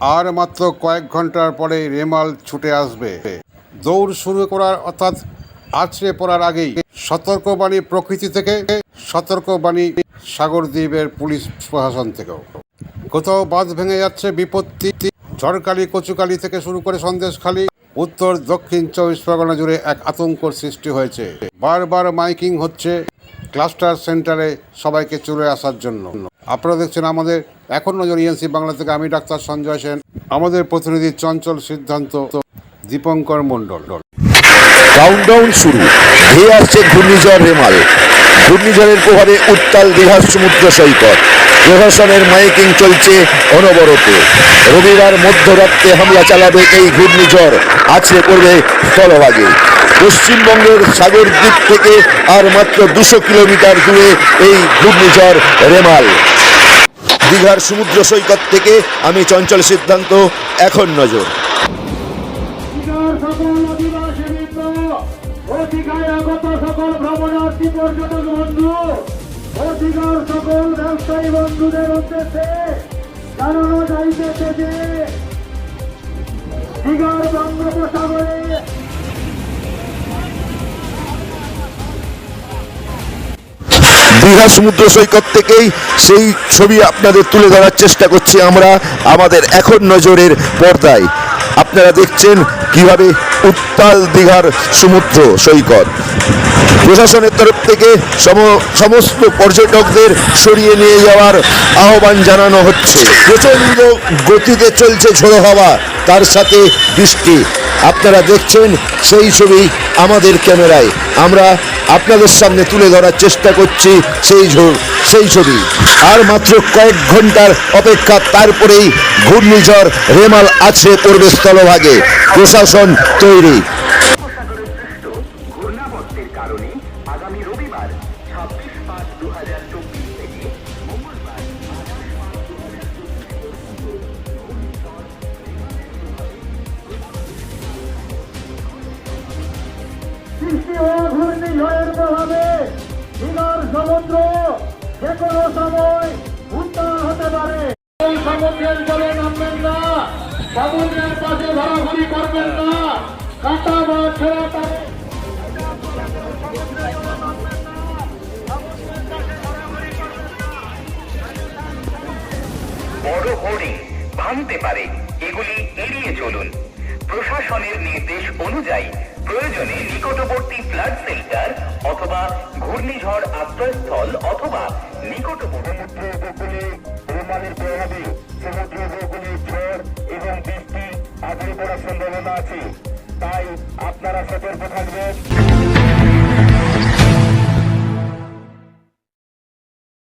আর মাত্র কয়েক ঘণ্টার পরে রেমাল ছুটে আসবে। দৌড় শুরু করার অর্থাৎ আছড়ে পড়ার আগেই সতর্কবাণী প্রকৃতি থেকে সতর্কবাণী সাগরদ্বীপের পুলিশ প্রশাসন থেকেও। কোথাও বাঁধ ভেঙে যাচ্ছে বিপত্তি। ঝড়কালি কচুকালি থেকে শুরু করে সন্দেশখালি, উত্তর, দক্ষিণ চব্বিশ পরগনা জুড়ে এক আতঙ্ক সৃষ্টি হয়েছে। বারবার মাইকিং হচ্ছে ক্লাস্টার সেন্টারে সবাইকে চলে আসার জন্য। আপনারা দেখছেন আমাদের এখন নজর ইএনসি বাংলা থেকে আমি ডাক্তার সঞ্জয় সেন। আমাদের প্রতিনিধি চঞ্চল সিদ্ধান্ত, দীপঙ্কর মণ্ডল। কাউন্টডাউন শুরু। ধেয়ে আসছে ঘূর্ণিঝড় রেমাল। ঘূর্ণিঝড়ের প্রভাবে উত্তাল দীঘার সমুদ্র সৈকত। প্রশাসনের মাইকিং চলছে অনবরত। রবিবার মধ্যরাত্রে হামলা চালাবে এই ঘূর্ণিঝড়। আছড়ে পড়বে স্থলভাগে। পশ্চিমবঙ্গের সাগরদ্বীপ থেকে আর মাত্র দুশো কিলোমিটার দূরে এই ঘূর্ণিঝড় রেমাল। দীঘার সমুদ্র সৈকত থেকে আমি চঞ্চল সিদ্ধান্ত, এখন নজর। সকল ব্যবসায়ী বন্ধুদের উদ্দেশ্যে জানানো যাইতেছে যে দীঘার বঙ্গোপসাগরে দীঘা সমুদ্র সৈকত থেকেই সেই ছবি আপনাদের তুলে ধরার চেষ্টা করছি আমরা আমাদের এখন নজরের পর্দায়। আপনারা দেখছেন কীভাবে উত্তাল দীঘার সমুদ্র সৈকত। প্রশাসনের তরফ থেকে সম- সমস্ত পর্যটকদের সরিয়ে নিয়ে যাওয়ার আহ্বান জানানো হচ্ছে। প্রচণ্ড গতিতে চলছে ঝোড়ো হাওয়া, তার সাথে বৃষ্টি। আপনারা দেখছেন সেই ছবি আমাদের ক্যামেরায়। আমরা আপনাদের সামনে তুলে ধরার চেষ্টা করছি সেই সেই ছবি। আর মাত্র কয়েক ঘণ্টার অপেক্ষা, তারপরেই ঘূর্ণিঝড়, রেমাল আছে পড়বে স্থলভাগে প্রশাসন তৈরি। কোনো সময় উত্তাল হতে পারে। এই সমুদ্রের জলে নামবেন না। সমুদ্রের পাশে ঘোরাঘুরি করবেন না। কাঁটা বা বড় হরিণ ভাঙতে পারে, এগুলি এড়িয়ে চলুন। প্রশাসনের নির্দেশ অনুযায়ী প্রয়োজনে নিকটবর্তী ফ্লাড শেল্টার অথবা ঘূর্ণিঝড় আশ্রয়স্থল অথবা নিকটবর্তী সমুদ্র উপকূলে রেমালের প্রভাবে সমুদ্র উপকূলে ঝড় এবং বৃষ্টি আজকে পড়ার সম্ভাবনা আছে। তাই আপনারা সতর্ক থাকবেন।